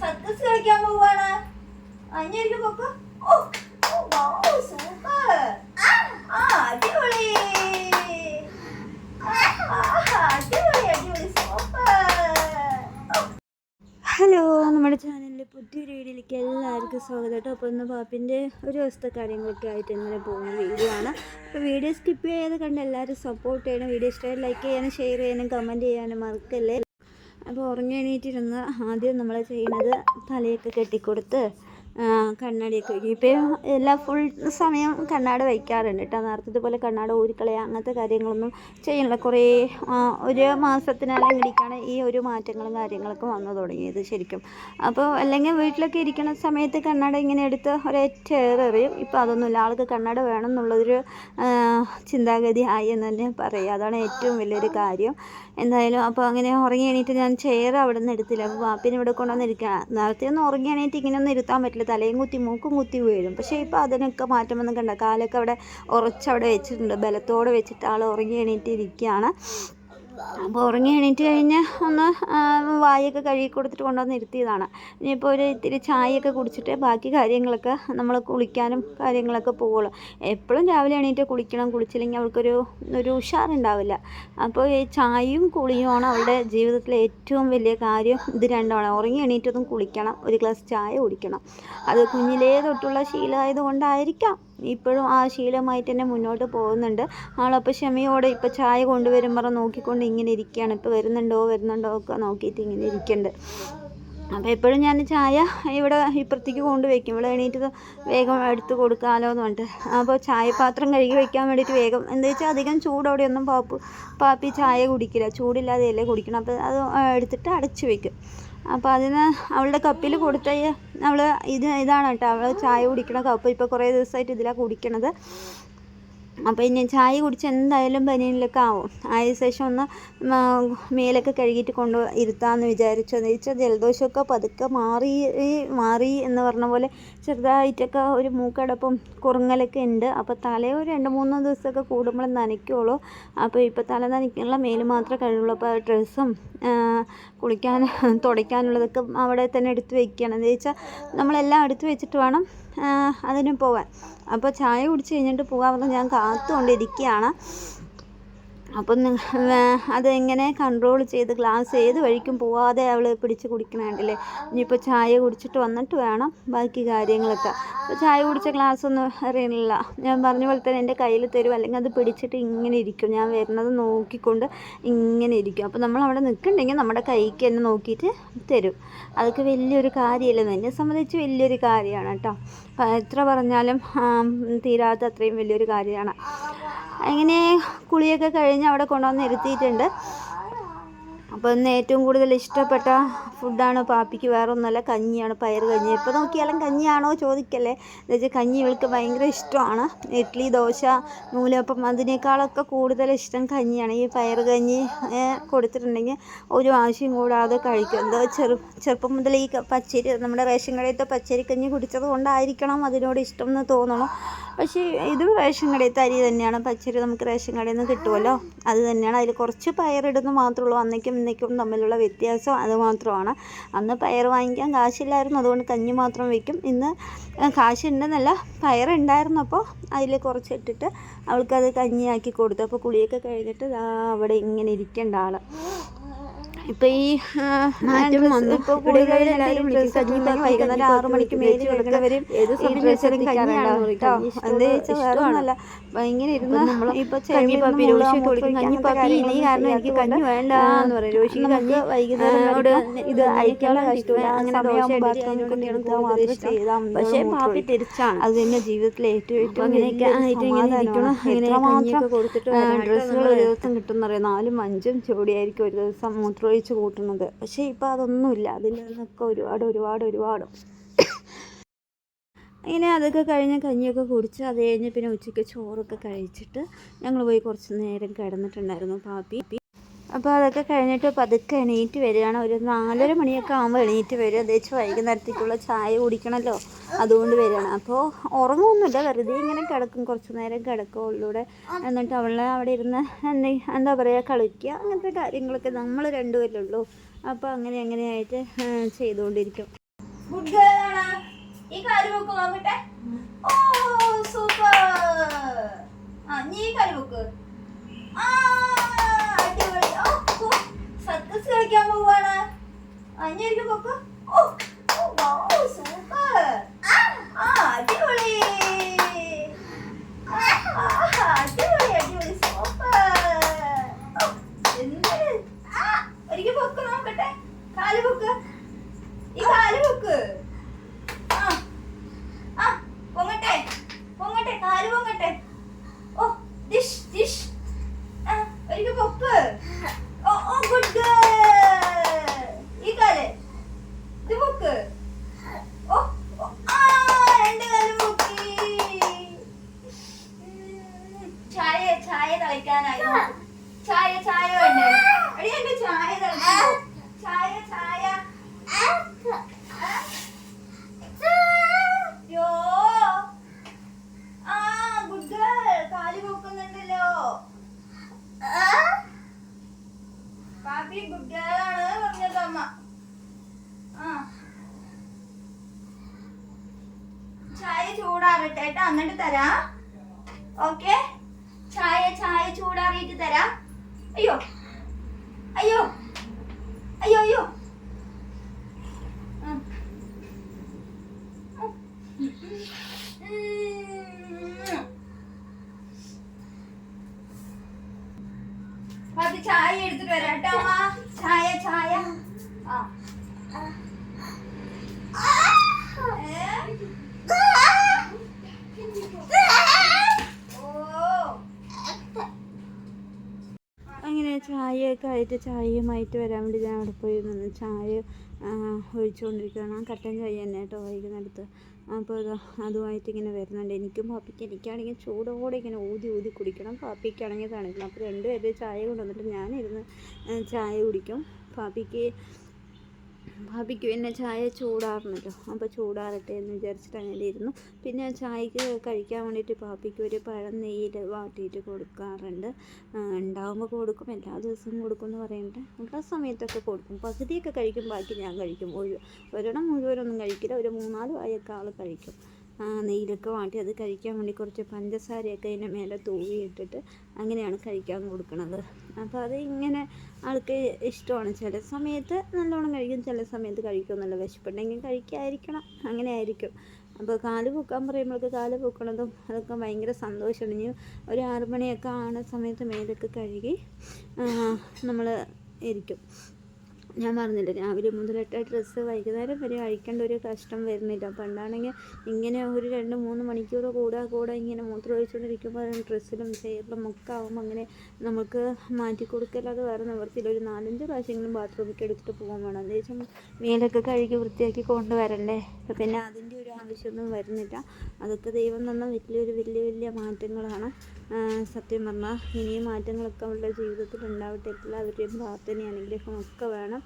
Circus കളിക്കാൻ പോവാണ്. അഞ്ഞൂറ് പൊക്കോ ഓ സൂപ്പർ. ആ സൂപ്പർ. ഹലോ നമ്മുടെ ചാനലിലെ പുതിയൊരു വീഡിയോയിലേക്ക് എല്ലാവർക്കും സ്വാഗതം. കേട്ടോ അപ്പോൾ ഇന്ന് പാപ്പിന്റെ ഒരു ദിവസത്തെ കാര്യങ്ങളൊക്കെ ആയിട്ട് ഇങ്ങനെ പോകുന്ന വീഡിയോ ആണ്. അപ്പോൾ വീഡിയോ സ്കിപ്പ് ചെയ്യാതെ കണ്ട് എല്ലാവരും സപ്പോർട്ട് ചെയ്യണം. വീഡിയോ ഇഷ്ടമായി ലൈക്ക് ചെയ്യാനും ഷെയർ ചെയ്യാനും കമന്റ് ചെയ്യാനും മറക്കല്ലേ? അപ്പോൾ ഉറങ്ങി എണീറ്റിരുന്ന് ആദ്യം നമ്മൾ ചെയ്യുന്നത് തലയൊക്കെ കെട്ടിക്കൊടുത്ത് കണ്ണാടിയൊക്കെ വയ്ക്കും. ഇപ്പം എല്ലാ ഫുൾ സമയം കണ്ണാടി വയ്ക്കാറുണ്ട് കേട്ടോ. നേരത്തെ പോലെ കണ്ണാടി ഊരിക്കളയുക അങ്ങനത്തെ കാര്യങ്ങളൊന്നും ചെയ്യണില്ല കുറേ ഒരു മാസത്തിനല്ലെങ്കിലേക്കാണ് ഈ ഒരു മാറ്റങ്ങളും കാര്യങ്ങളൊക്കെ വന്നു തുടങ്ങിയത് ശരിക്കും. അപ്പോൾ അല്ലെങ്കിൽ വീട്ടിലൊക്കെ ഇരിക്കുന്ന സമയത്ത് കണ്ണാടി ഇങ്ങനെ എടുത്ത് ഒരൊറ്റ എറിയും. ഇപ്പോൾ അതൊന്നുമില്ല. ആൾക്ക് കണ്ണാടി വേണം എന്നുള്ളൊരു ചിന്താഗതി ആയി എന്ന് തന്നെ പറയുക അതാണ് ഏറ്റവും വലിയൊരു കാര്യം. എന്തായാലും അപ്പോൾ അങ്ങനെ ഉറങ്ങി എണീറ്റ് ഞാൻ ചെയർ അവിടെ നിന്ന് എടുത്തില്ല. അപ്പോൾ വാപ്പിനെ ഇവിടെ കൊണ്ടുവന്ന് ഇരിക്കുക നേരത്തെ ഒന്നും ഉറങ്ങി എണീറ്റ് ഇങ്ങനെ ഒന്നും ഇരുത്താൻ പറ്റില്ല. തലയും കുത്തി മൂക്കും കുത്തി വീഴും. പക്ഷേ ഇപ്പോൾ അതിനൊക്കെ മാറ്റം വന്നിട്ടുണ്ട് കാലൊക്കെ അവിടെ ഉറച്ചവിടെ വെച്ചിട്ടുണ്ട്. ബലത്തോടെ വെച്ചിട്ട് ആൾ ഉറങ്ങി എണീറ്റ് ഇരിക്കുകയാണ്. അപ്പോൾ ഉറങ്ങി എണീറ്റ് കഴിഞ്ഞ് ഒന്ന് വായൊക്കെ കഴുകി കൊടുത്തിട്ട് കൊണ്ടുവന്ന് ഇരുത്തിയതാണ്. ഇനിയിപ്പോൾ ഒരു ഇത്തിരി ചായയൊക്കെ കുടിച്ചിട്ട് ബാക്കി കാര്യങ്ങളൊക്കെ നമ്മൾ കുളിക്കാനും കാര്യങ്ങളൊക്കെ പോവുള്ളൂ. എപ്പോഴും രാവിലെ എണീറ്റ് കുളിക്കണം കുളിച്ചില്ലെങ്കിൽ അവൾക്കൊരു ഒരു ഉഷാറുണ്ടാവില്ല. അപ്പോൾ ഈ ചായയും കുളിയുമാണ് അവളുടെ ജീവിതത്തിലെ ഏറ്റവും വലിയ കാര്യം. ഇത് രണ്ടുമാണ് ഉറങ്ങി എണീറ്റതും കുളിക്കണം ഒരു ഗ്ലാസ് ചായ കുടിക്കണം. അത് കുഞ്ഞിലേ തൊട്ടുള്ള ശീലമായത് കൊണ്ടായിരിക്കാം. ഇപ്പോഴും ആ ശീലമായിട്ട് തന്നെ മുന്നോട്ട് പോകുന്നുണ്ട്. ആളപ്പോൾ ക്ഷമയോടെ ഇപ്പോൾ ചായ കൊണ്ടുവരുമ്പോൾ നോക്കിക്കൊണ്ട് ഇങ്ങനെ ഇരിക്കുകയാണ് ഇപ്പോൾ വരുന്നുണ്ടോ വരുന്നുണ്ടോ ഒക്കെ നോക്കിയിട്ട് ഇങ്ങനെ ഇരിക്കുന്നുണ്ട് അപ്പോൾ എപ്പോഴും ഞാൻ ചായ ഇവിടെ ഇപ്പുറത്തേക്ക് കൊണ്ട് വയ്ക്കും ഇവിടെ എണീറ്റ് വേഗം എടുത്ത് കൊടുക്കാമല്ലോ എന്ന് പറഞ്ഞിട്ട്. അപ്പോൾ ചായപാത്രം കഴുകി വയ്ക്കാൻ വേണ്ടിയിട്ട് വേഗം എന്താ വെച്ചാൽ അധികം ചൂടോടെയൊന്നും പാപ്പ് പാപ്പി ചായ കുടിക്കില്ല. ചൂടില്ലാതെയല്ലേ കുടിക്കണം. അപ്പോൾ അത് എടുത്തിട്ട് അടച്ചു വയ്ക്കും അപ്പോൾ അതിന് അവളുടെ കപ്പിൽ കൊടുത്ത അവൾ ഇത് ഇതാണ് കേട്ടോ. അവൾ ചായ കുടിക്കണ കപ്പ്. ഇപ്പോൾ കുറേ ദിവസമായിട്ട് ഇതിലാണ് കുടിക്കണത്. അപ്പോൾ ഇനി ചായ കുടിച്ച് എന്തായാലും പനിയിലൊക്കെ ആവും. ആയ ശേഷം ഒന്ന് മേലൊക്കെ കഴുകിയിട്ട് കൊണ്ട് ഇരുത്താമെന്ന് വിചാരിച്ചു. എന്ന് വെച്ചാൽ ജലദോഷമൊക്കെ പതുക്കെ മാറി മാറി എന്ന് പറഞ്ഞ പോലെ ചെറുതായിട്ടൊക്കെ ഒരു മൂക്കടപ്പും കുറുങ്ങലൊക്കെ ഉണ്ട്. അപ്പോൾ തലയോ രണ്ട് മൂന്ന് ദിവസമൊക്കെ കൂടുമ്പോൾ നനയ്ക്കുള്ളൂ. അപ്പോൾ ഇപ്പോൾ തല നനയ്ക്കാനുള്ള മേൽ മാത്രമേ കഴിയുള്ളൂ. അപ്പോൾ ഡ്രസ്സും കുളിക്കാൻ തുടയ്ക്കാനുള്ളതൊക്കെ അവിടെ തന്നെ എടുത്ത് വെക്കുകയാണ് എന്ന് വെച്ചാൽ നമ്മളെല്ലാം എടുത്ത് വെച്ചിട്ട് വേണം അതിന് പോകാൻ അപ്പോൾ ചായ കുടിച്ച് കഴിഞ്ഞിട്ട് പോകാമെന്ന് ഞാൻ കാത്തുകൊണ്ടിരിക്കുകയാണ്. അപ്പം അതെങ്ങനെ കൺട്രോൾ ചെയ്ത് ഗ്ലാസ് ഏത് വഴിക്കും പോവാതെ അവൾ പിടിച്ച് കുടിക്കണുണ്ടല്ലേ? ഇനിയിപ്പോൾ ചായ കുടിച്ചിട്ട് വന്നിട്ട് വേണം ബാക്കി കാര്യങ്ങളൊക്കെ. അപ്പോൾ ചായ കുടിച്ച ഗ്ലാസ് ഒന്നും അറിയണില്ല. ഞാൻ പറഞ്ഞ പോലെ തന്നെ എന്റെ കയ്യിൽ തരും. അല്ലെങ്കിൽ അത് പിടിച്ചിട്ട് ഇങ്ങനെ ഇരിക്കും. ഞാൻ വരുന്നത് നോക്കിക്കൊണ്ട് ഇങ്ങനെ ഇരിക്കും. അപ്പോൾ നമ്മൾ അവിടെ നിൽക്കുന്നുണ്ടെങ്കിൽ നമ്മുടെ കൈക്ക് തന്നെ നോക്കിയിട്ട് തരും. അതൊക്കെ വലിയൊരു കാര്യമല്ലെന്ന് എന്നെ സംബന്ധിച്ച് വലിയൊരു കാര്യമാണ് കേട്ടോ. എത്ര പറഞ്ഞാലും തീരാത്ത അത്രയും വലിയൊരു കാര്യമാണ്. അങ്ങനെ കുളിയൊക്കെ കഴിഞ്ഞ് അവിടെ കൊണ്ടുവന്ന് ഇരുത്തിയിട്ടുണ്ട്. അപ്പോൾ ഇന്ന് ഏറ്റവും കൂടുതൽ ഇഷ്ടപ്പെട്ട ഫുഡാണ് പാപ്പിക്ക് വേറെ ഒന്നുമല്ല കഞ്ഞിയാണ്. പയർ കഞ്ഞി. എപ്പോൾ നോക്കിയാലും കഞ്ഞിയാണോ ചോദിക്കല്ലേ? എന്ന് വെച്ചാൽ കഞ്ഞി ഇവൾക്ക് ഭയങ്കര ഇഷ്ടമാണ്. ഇഡ്ഡലി ദോശ നൂലപ്പം അതിനേക്കാളൊക്കെ കൂടുതൽ ഇഷ്ടം കഞ്ഞിയാണ്. ഈ പയർ കഞ്ഞി കൊടുത്തിട്ടുണ്ടെങ്കിൽ ഒരു ആവശ്യം കൂടാതെ കഴിക്കും. എന്താ ചെറു ചെറുപ്പം മുതൽ ഈ പച്ചരി നമ്മുടെ റേഷൻ കടയിലത്തെ പച്ചരി കഞ്ഞി കുടിച്ചത് കൊണ്ടായിരിക്കണം അതിനോട് ഇഷ്ടം എന്ന് തോന്നണം. പക്ഷേ ഇത് റേഷൻ കടയിലത്തെ അരി തന്നെയാണ്. പച്ചരി നമുക്ക് റേഷൻ കടയിൽ നിന്ന് കിട്ടുമല്ലോ അത് തന്നെയാണ്. അതിൽ കുറച്ച് പയറിടുന്നു മാത്രമേ ഉള്ളൂ. അന്നേക്കും ഇന്നേക്കും തമ്മിലുള്ള വ്യത്യാസം അതുമാത്രമാണ് അന്ന് പയർ വാങ്ങിക്കാൻ കാശില്ലായിരുന്നു. അതുകൊണ്ട് കഞ്ഞി മാത്രം വയ്ക്കും ഇന്ന് കാശുണ്ടെന്നല്ല പയറുണ്ടായിരുന്നപ്പോൾ അതിൽ കുറച്ച് ഇട്ടിട്ട് അവൾക്കത് കഞ്ഞിയാക്കി കൊടുത്തു. അപ്പോൾ കുളിയൊക്കെ കഴിഞ്ഞിട്ട് അവിടെ ഇങ്ങനെ ഇരിക്കേണ്ട ആൾ ഇപ്പൊ ഈ മാറ്റം വന്നു. ഇപ്പൊ എല്ലാവരും വിളിക്കും, വൈകുന്നേരം ആറു മണിക്ക് മേച്ച് കിടക്കുന്നവരും ഏത് സമയത്തും കഞ്ഞിയാണെന്ന് കേട്ടോ. എന്താ വെച്ചാൽ വേറെ ഒന്നല്ല ഇങ്ങനെ ഇരുന്ന് ഇപ്പൊ കഞ്ഞി പാപ്പി രോഷിക്ക് കൊടുക്കും. കഞ്ഞി ഇനി കാരണം എനിക്ക് കഞ്ഞി വേണ്ട എന്ന് പറയും. രോഷിക്ക് കഞ്ഞി വൈകുന്നേരം ഇത് അയക്കാനുള്ള കഷ്ടമില്ല അങ്ങനെ ദോശ. പക്ഷേ പാപ്പി തിരിച്ചാണ് അത് തന്നെ ജീവിതത്തിലെ ഏറ്റവും ഏറ്റവും അങ്ങനെയൊക്കെ ആയിട്ട് ഇങ്ങനെ ഇരിക്കണം. കൊടുത്തിട്ട്. ഡ്രസ്സുകൾ ഒരു ദിവസം കിട്ടുന്നറിയാം നാലും അഞ്ചും ചോടിയായിരിക്കും ഒരു ദിവസം മൂത്രമൊഴിച്ച് കൂട്ടുന്നത് പക്ഷേ ഇപ്പോൾ അതൊന്നുമില്ല. അതിൽ നിന്നൊക്കെ ഒരുപാട് ഒരുപാട് ഒരുപാട്. ഇങ്ങനെ അതൊക്കെ കഴിഞ്ഞ് കഞ്ഞിയൊക്കെ കുടിച്ച് അത് കഴിഞ്ഞ് പിന്നെ ഉച്ചയ്ക്ക് ചോറൊക്കെ കഴിച്ചിട്ട് ഞങ്ങൾ പോയി കുറച്ച് നേരം കിടന്നിട്ടുണ്ടായിരുന്നു പാപ്പി. അപ്പോൾ അതൊക്കെ കഴിഞ്ഞിട്ട് പതുക്കെ എണീറ്റ് വരികയാണ്. ഒരു നാലര മണിയൊക്കെ ആകുമ്പോൾ എണീറ്റ് വരും. അതേച്ച് വൈകുന്നേരത്തേക്കുള്ള ചായ കുടിക്കണമല്ലോ അതുകൊണ്ട് വരികയാണ്. അപ്പോൾ ഉറങ്ങുമൊന്നുമില്ല വെറുതെ ഇങ്ങനെ കിടക്കും. കുറച്ച് നേരം കിടക്കും. ഉള്ളൂടെ എന്നിട്ട് അവളെ അവിടെ ഇരുന്ന് എന്തെ പറയുക കളിക്കുക. അങ്ങനത്തെ കാര്യങ്ങളൊക്കെ നമ്മൾ രണ്ടുപേരുള്ളൂ അപ്പോൾ അങ്ങനെ അങ്ങനെയായിട്ട് ആ, ചെയ്തുകൊണ്ടിരിക്കും. ഗുഡ് ഗേൾ ആണ്. ഈ കാര്യം ഓ സൂപ്പർ ആ നീ പൊക്ക് ആ അടിപൊളി ഓ സർക്കസ് കളിക്കാൻ പോവാണ് ആ ഇനി ഒരിക്കൽ പൊക്ക് ഓ ഓ വൗ സൂപ്പർ ആ അടിപൊളി ആ, അടിപൊളി അടിപൊളി സൂപ്പർ ഓ, എന്ത് ആ, ഒരിക്കൽ പൊക്ക് നോക്കട്ടെ കാൽ പൊക്ക് ഈ കാൽ പൊക്ക് ആ ആ പൊങ്ങട്ടെ പൊങ്ങട്ടെ കാൽ പൊങ്ങട്ടെ ഓ ദിഷ് ദിഷ് ആ ഒരിക്കൽ പൊക്ക് ഓ ഓ ഗുഡ് ഗേൾ ഈ കാൽ ഇത് പൊക്ക് ഓ ഓ, ആ രണ്ട് കാലും പൊക്കി ഉം, ചായ ചായ തളിക്കാനായി നോക്ക്. ചായ ചായ വേണ്ടേ എടി എന്റെ ചായ തളിക്കാൻ ചായ ചായ യോ ആ ഗുഡ് ഗേൾ കാൽ പൊക്കുന്നുണ്ടല്ലോ പാപ്പി ഗുഡ് ഗേൾ ആണ് പറഞ്ഞത് അമ്മ ആ ചായ കേട്ടോ എന്നിട്ട് തരാം. ഓക്കെ ചായ ചായ ചൂടാറിയിട്ട് തരാം. അയ്യോ അയ്യോ അയ്യോ ഉം. ഉം. അത് ചായ എടുത്തിട്ട് വരാം കേട്ടോ അമ്മ ചായ ചായ ആ ഏ? ഓ അങ്ങനെ ചായയൊക്കെ ആയിട്ട് ചായയുമായിട്ട് വരാൻ വേണ്ടി ഞാൻ അവിടെ പോയി നിന്ന് ചായ ഒഴിച്ചുകൊണ്ടിരിക്കുകയാണ്. കട്ടൻ ചായ തന്നെ കേട്ടോ വൈകുന്നേരത്ത്. അപ്പോൾ അതുമായിട്ട് ഇങ്ങനെ വരുന്നുണ്ട്. എനിക്കും പാപ്പിക്ക് എനിക്കാണെങ്കിൽ ചൂടോടെ ഇങ്ങനെ ഊതി ഊതി കുടിക്കണം. പാപ്പിക്കാണെങ്കിൽ തണുക്കണം. അപ്പോൾ രണ്ടുപേരുടെ ചായ കൊണ്ടുവന്നിട്ട് ഞാനിരുന്ന് ചായ കുടിക്കും. പാപ്പിക്ക് ഭാബിക്ക് പിന്നെ ചായ ചൂടാറണല്ലോ അപ്പോൾ ചൂടാറട്ടെ എന്ന് വിചാരിച്ചിട്ട് അങ്ങനെ ഇരുന്നു. പിന്നെ ചായക്ക് കഴിക്കാൻ വേണ്ടിയിട്ട് പാപ്പിക്ക് ഒരു പഴം നെയ്യിൽ വാട്ടിയിട്ട് കൊടുക്കാറുണ്ട്. ഉണ്ടാകുമ്പോൾ കൊടുക്കും എല്ലാ ദിവസവും കൊടുക്കും എന്ന് പറയുന്നുണ്ട് ഉള്ള സമയത്തൊക്കെ കൊടുക്കും. പകുതിയൊക്കെ കഴിക്കും ബാക്കി ഞാൻ കഴിക്കും. ഒരു ഒരെണ്ണം മുഴുവനൊന്നും കഴിക്കില്ല. ഒരു മൂന്നാൽ വായൊക്കെ ആൾ കഴിക്കും. നെയ്യിലൊക്കെ വാട്ടി അത് കഴിക്കാൻ വേണ്ടി കുറച്ച് പഞ്ചസാരയൊക്കെ അതിന്റെ മേലെ തൂവിയിട്ടിട്ട് അങ്ങനെയാണ് കഴിക്കാൻ കൊടുക്കുന്നത് അപ്പോൾ അത് ഇങ്ങനെ ആൾക്ക് ഇഷ്ടമാണ്. ചില സമയത്ത് നല്ലോണം കഴിക്കും ചില സമയത്ത് കഴിക്കുമെന്നല്ല വിശപ്പുണ്ടെങ്കിൽ കഴിക്കാതിരിക്കണം. അങ്ങനെ ആയിരിക്കും. അപ്പോൾ കാൽ പൊക്കാൻ പറയുമ്പോഴൊക്കെ കാൽ പൊക്കണതും അതൊക്കെ ഭയങ്കര സന്തോഷമാണ്. ഇനി ഒരു ആറ് മണിയൊക്കെ ആണ സമയത്ത് മേലൊക്കെ കഴുകി നമ്മൾ ഇരിക്കും. ഞാൻ പറഞ്ഞില്ല രാവിലെ മുതലിട്ട ഡ്രസ്സ് വൈകുന്നേരം വരെ അഴിക്കേണ്ട ഒരു കഷ്ടം വരുന്നില്ല. പണ്ടാണെങ്കിൽ ഇങ്ങനെ ഒരു രണ്ട് മൂന്ന് മണിക്കൂർ കൂടെ കൂടെ ഇങ്ങനെ മൂത്രം ഒഴിച്ചുകൊണ്ടിരിക്കുമ്പോൾ ഡ്രസ്സിലും ചെയറിലും ഒക്കെ ആകുമ്പോൾ അങ്ങനെ നമുക്ക് മാറ്റി കൊടുക്കല്ലാതെ വേറെ നിവർത്തിയില്ല ഒരു നാലഞ്ച് പ്രാവശ്യമെങ്കിലും ബാത്റൂമിലേക്ക് എടുത്തിട്ട് പോകാൻ വേണം. എന്താ വെച്ചാൽ മേലൊക്കെ കഴുകി വൃത്തിയാക്കി കൊണ്ടുവരണ്ടേ? പിന്നെ അതിന്റെ ഒരു ആവശ്യമൊന്നും വരുന്നില്ല. അതൊക്കെ ദൈവം തന്ന വലിയൊരു വലിയ വലിയ മാറ്റങ്ങളാണ്. സത്യം പറഞ്ഞാൽ ഇനിയും മാറ്റങ്ങളൊക്കെ അവരുടെ ജീവിതത്തിൽ ഉണ്ടാവട്ടെ. എല്ലാവരുടെയും പ്രാർത്ഥനയും അനുഗ്രഹം ഒക്കെ വേണം.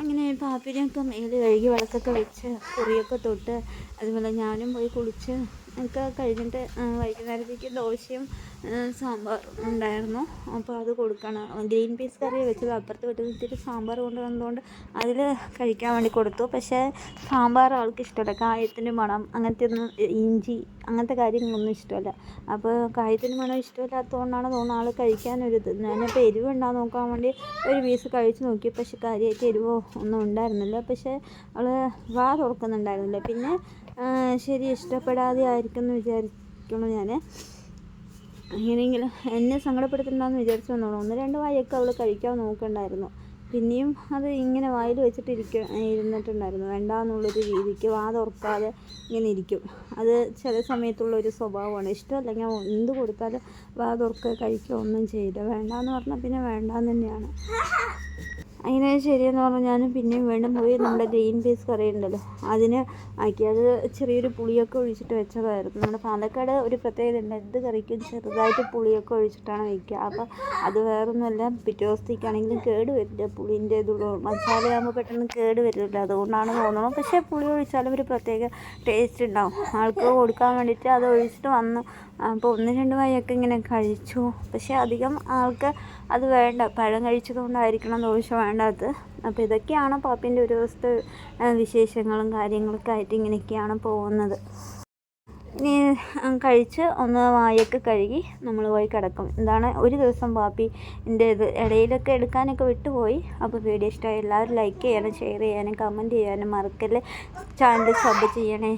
അങ്ങനെ പാപ്പിനെയൊക്കെ മേൽ കഴുകി വിളക്കൊക്കെ വെച്ച് കുറിയൊക്കെ തൊട്ട് അതുപോലെ ഞാനും പോയി കുളിച്ച് ഒക്കെ കഴിഞ്ഞിട്ട് വൈകുന്നേരത്തേക്ക് ദോശയും സാമ്പാറും ഉണ്ടായിരുന്നു. അപ്പോൾ അത് കൊടുക്കണം. ഗ്രീൻ പീസ് കറി വെച്ചത്. അപ്പുറത്ത് വിട്ട് ഇത്തിരി സാമ്പാർ കൊണ്ടുവന്നതുകൊണ്ട് അതിൽ കഴിക്കാൻ വേണ്ടി കൊടുത്തു. പക്ഷേ സാമ്പാർ ആൾക്ക് ഇഷ്ടമല്ല. കായത്തിന്റെ മണം അങ്ങനത്തെ ഒന്നും ഇഞ്ചി അങ്ങനത്തെ കാര്യങ്ങളൊന്നും ഇഷ്ടമല്ല. അപ്പോൾ കായത്തിന് മണം ഇഷ്ടമില്ലാത്തതുകൊണ്ടാണ് തോന്നുന്നത് ആൾ കഴിക്കാനൊരിത്. ഞാനിപ്പോൾ എരിവ് ഉണ്ടാകാൻ നോക്കാൻ വേണ്ടി ഒരു പീസ് കഴിച്ച് നോക്കി. പക്ഷെ കാര്യമായിട്ട് എരിവോ ഒന്നും ഉണ്ടായിരുന്നില്ല. പക്ഷേ അവൾ വാ തുറക്കുന്നുണ്ടായിരുന്നില്ല. പിന്നെ ശരി ഇഷ്ടപ്പെടാതെ ആയിരിക്കും എന്ന് വിചാരിക്കുന്നു ഞാൻ എങ്ങനെയെങ്കിലും എന്നെ സങ്കടപ്പെടുത്തണ്ടെന്ന് വിചാരിച്ചു വന്നോളൂ. ഒന്ന് രണ്ട് വായൊക്കെ അവൾ കഴിക്കാൻ നോക്കണ്ടായിരുന്നു. പിന്നെയും അത് ഇങ്ങനെ വായിൽ വെച്ചിട്ട് ഇരിക്ക ഇരുന്നിട്ടുണ്ടായിരുന്നു. വേണ്ടാന്നുള്ളൊരു രീതിക്ക് വാതുറക്കാതെ ഇങ്ങനെ ഇരിക്കും. അത് ചില സമയത്തുള്ള ഒരു സ്വഭാവമാണ്. ഇഷ്ടമല്ലെങ്കിൽ എന്ത് കൊടുത്താലും വാതുറക്കുക കഴിക്കുക ഒന്നും ചെയ്യില്ല. വേണ്ടാന്ന് പറഞ്ഞാൽ പിന്നെ വേണ്ടാന്ന് തന്നെയാണ്. അങ്ങനെ ശരിയെന്ന് പറഞ്ഞാൽ ഞാൻ പിന്നെയും വീണ്ടും പോയി നമ്മുടെ ഗ്രീൻ പീസ് കറി ഉണ്ടല്ലോ. അതിന് ആക്കി. അത് ചെറിയൊരു പുളിയൊക്കെ ഒഴിച്ചിട്ട് വെച്ചതായിരുന്നു. നമ്മുടെ പാലക്കാട് ഒരു പ്രത്യേകത ഉണ്ട്. എന്ത് കറിക്കും ചെറുതായിട്ട് പുളിയൊക്കെ ഒഴിച്ചിട്ടാണ് വയ്ക്കുക അപ്പോൾ അത് വേറൊന്നുമല്ല പിറ്റേ ദിവസത്തേക്കാണെങ്കിലും കേട് വരില്ല. പുളിന്റെ ഇതുള്ളൂ മസാലയാകുമ്പോൾ പെട്ടെന്ന് കേട് വരില്ല. അതുകൊണ്ടാണ് തോന്നുന്നത് പക്ഷേ പുളി ഒഴിച്ചാലും ഒരു പ്രത്യേക ടേസ്റ്റ് ഉണ്ടാവും. ആൾക്ക് കൊടുക്കാൻ വേണ്ടിയിട്ട് അത് ഒഴിച്ചിട്ട് വന്നു. അപ്പോൾ ഒന്ന് രണ്ട് വായൊക്കെ ഇങ്ങനെ കഴിച്ചു. പക്ഷേ അധികം ആൾക്ക് അത് വേണ്ട പഴം കഴിച്ചതുകൊണ്ടായിരിക്കണം ദോശ വേണ്ടാത്തത്. അപ്പോൾ ഇതൊക്കെയാണ് പാപ്പിന്റെ ഒരു ദിവസത്തെ വിശേഷങ്ങളും കാര്യങ്ങളൊക്കെ ആയിട്ട് ഇങ്ങനെയൊക്കെയാണ് പോകുന്നത്. ഇനി കഴിച്ച് ഒന്ന് വായൊക്കെ കഴുകി നമ്മൾ പോയി കിടക്കും. എന്താണ് ഒരു ദിവസം പാപ്പി എന്റെ ഇത്. ഇടയിലൊക്കെ എടുക്കാനൊക്കെ വിട്ടുപോയി. അപ്പോൾ വീഡിയോ ഇഷ്ടമായി എല്ലാവരും ലൈക്ക് ചെയ്യാനും ഷെയർ ചെയ്യാനും കമന്റ് ചെയ്യാനും മറക്കല്ലേ. ചാനൽ സബ് ചെയ്യണേ.